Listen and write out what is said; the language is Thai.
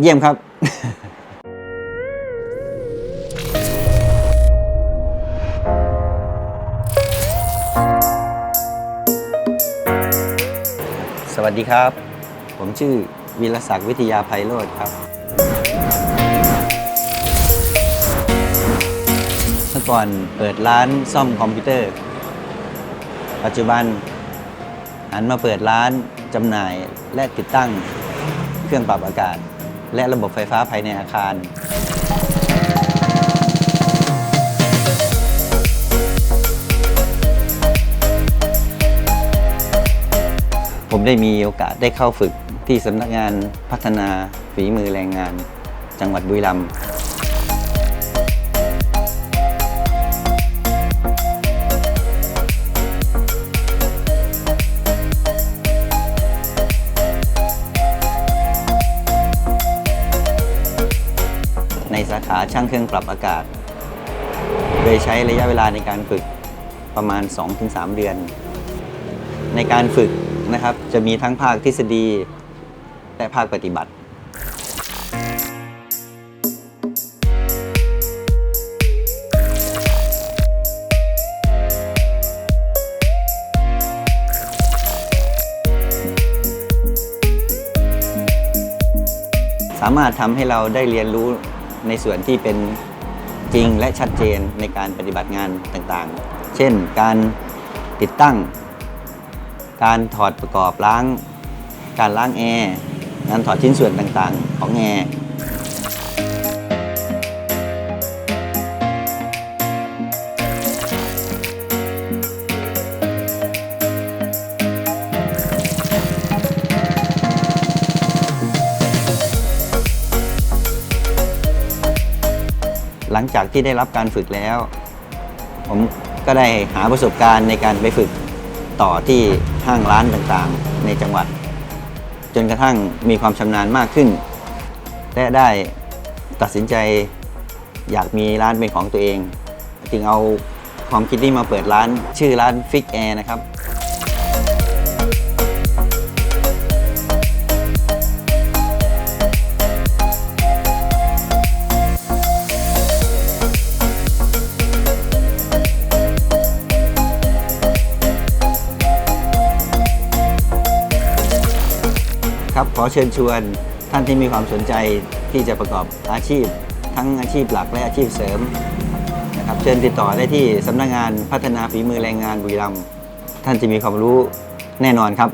เยี่ยมครับสวัสดีครับ ผมชื่อวีรศักดิ์วิทยาไพโรธครับเมื่อก่อนเปิดร้านซ่อมคอมพิวเตอร์ ปัจจุบันหันมาเปิดร้านจำหน่ายและติดตั้งเครื่องปรับอากาศ และระบบไฟฟ้าภายในอาคาร ผมได้มีโอกาสได้เข้าฝึกที่สำนักงานพัฒนาฝีมือแรงงาน จังหวัดบุรีรัมย์ สาขาช่างเครื่องปรับอากาศ โดยใช้ระยะเวลาในการฝึกประมาณ 2-3 เดือน ในการฝึกนะครับจะมีทั้งภาคทฤษฎี และภาคปฏิบัติสามารถทำให้เราได้เรียนรู้ ในส่วนที่เป็นจริงและชัดเจนในการปฏิบัติงานต่างๆ เช่น การติดตั้ง การถอดประกอบล้าง การล้างแอร์ การถอดชิ้นส่วนต่างๆ ของแอร์ หลังจากที่ได้รับการฝึกแล้ว ผมก็ได้หาประสบการณ์ในการไปฝึกต่อที่ห้างร้านต่างๆ ในจังหวัด จนกระทั่งมีความชำนาญมากขึ้น และได้ตัดสินใจอยากมีร้านเป็นของตัวเอง จึงเอาความคิดนี้มาเปิดร้านชื่อร้านฟิกแอร์นะครับ ครับขอเชิญชวนท่านที่มีความสนใจที่จะประกอบอาชีพ ทั้งอาชีพหลักและอาชีพเสริมนะครับเชิญติดต่อได้ที่สำนักงานพัฒนาฝีมือแรงงานบุรีรัมย์ท่านจะมีความรู้แน่นอนครับ